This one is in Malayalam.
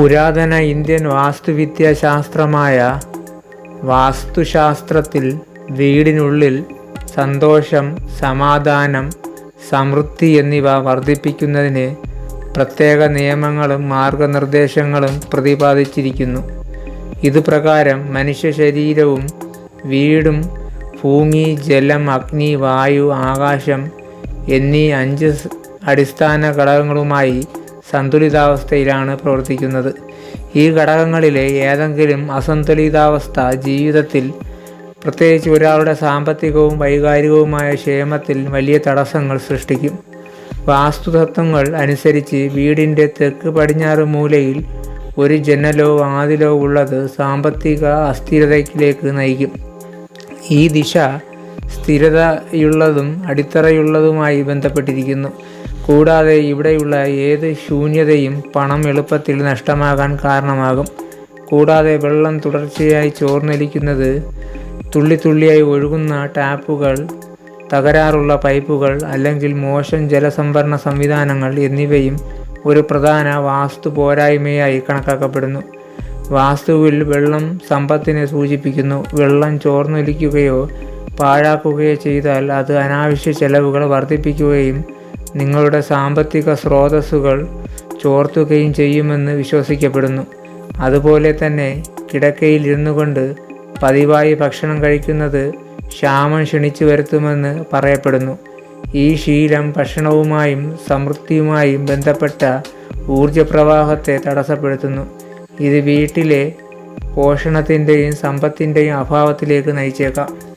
പുരാതന ഇന്ത്യൻ വാസ്തുവിദ്യാശാസ്ത്രമായ വാസ്തുശാസ്ത്രത്തിൽ വീടിനുള്ളിൽ സന്തോഷം സമാധാനം സമൃദ്ധി എന്നിവ വർദ്ധിപ്പിക്കുന്നതിന് പ്രത്യേക നിയമങ്ങളും മാർഗനിർദ്ദേശങ്ങളും പ്രതിപാദിച്ചിരിക്കുന്നു. ഇതുപ്രകാരം മനുഷ്യ ശരീരവും വീടും ഭൂമി ജലം അഗ്നി വായു ആകാശം എന്നീ അഞ്ച് അടിസ്ഥാന ഘടകങ്ങളുമായി സന്തുലിതാവസ്ഥയിലാണ് പ്രവർത്തിക്കുന്നത്. ഈ ഘടകങ്ങളിലെ ഏതെങ്കിലും അസന്തുലിതാവസ്ഥ ജീവിതത്തിൽ പ്രത്യേകിച്ച് ഒരാളുടെ സാമ്പത്തികവും വൈകാരികവുമായ ക്ഷേമത്തിൽ വലിയ തടസ്സങ്ങൾ സൃഷ്ടിക്കും. വാസ്തുതത്വങ്ങൾ അനുസരിച്ച് വീടിന്റെ തെക്ക് പടിഞ്ഞാറ് മൂലയിൽ ഒരു ജനലോ വാതിലോ ഉള്ളത് സാമ്പത്തിക അസ്ഥിരതയിലേക്ക് നയിക്കും. ഈ ദിശ സ്ഥിരതയുള്ളതും അടിത്തറയുള്ളതുമായി ബന്ധപ്പെട്ടിരിക്കുന്നു. കൂടാതെ ഇവിടെയുള്ള ഏത് ശൂന്യതയും പണം എളുപ്പത്തിൽ നഷ്ടമാകാൻ കാരണമാകും. കൂടാതെ വെള്ളം തുടർച്ചയായി ചോർന്നൊലിക്കുന്നത് തുള്ളിത്തുള്ളിയായി ഒഴുകുന്ന ടാപ്പുകൾ തകരാറുള്ള പൈപ്പുകൾ അല്ലെങ്കിൽ മോശം ജലസംഭരണ സംവിധാനങ്ങൾ എന്നിവയും ഒരു പ്രധാന വാസ്തു പോരായ്മയായി കണക്കാക്കപ്പെടുന്നു. വാസ്തുവിൽ വെള്ളം സമ്പത്തിനെ സൂചിപ്പിക്കുന്നു. വെള്ളം ചോർന്നൊലിക്കുകയോ പാഴാക്കുകയോ ചെയ്താൽ അത് അനാവശ്യ ചെലവുകൾ വർദ്ധിപ്പിക്കുകയും നിങ്ങളുടെ സാമ്പത്തിക സ്രോതസ്സുകൾ ചോർത്തുകയും ചെയ്യുമെന്ന് വിശ്വസിക്കപ്പെടുന്നു. അതുപോലെ തന്നെ കിടക്കയിൽ ഇരുന്നു കൊണ്ട് പതിവായി ഭക്ഷണം കഴിക്കുന്നത് ക്ഷാമം ക്ഷണിച്ചു വരുത്തുമെന്ന് പറയപ്പെടുന്നു. ഈ ശീലം ഭക്ഷണവുമായും സമൃദ്ധിയുമായും ബന്ധപ്പെട്ട ഊർജപ്രവാഹത്തെ തടസ്സപ്പെടുത്തുന്നു. ഇത് വീട്ടിലെ പോഷണത്തിന്റെയും സമ്പത്തിന്റെയും അഭാവത്തിലേക്ക് നയിച്ചേക്കാം.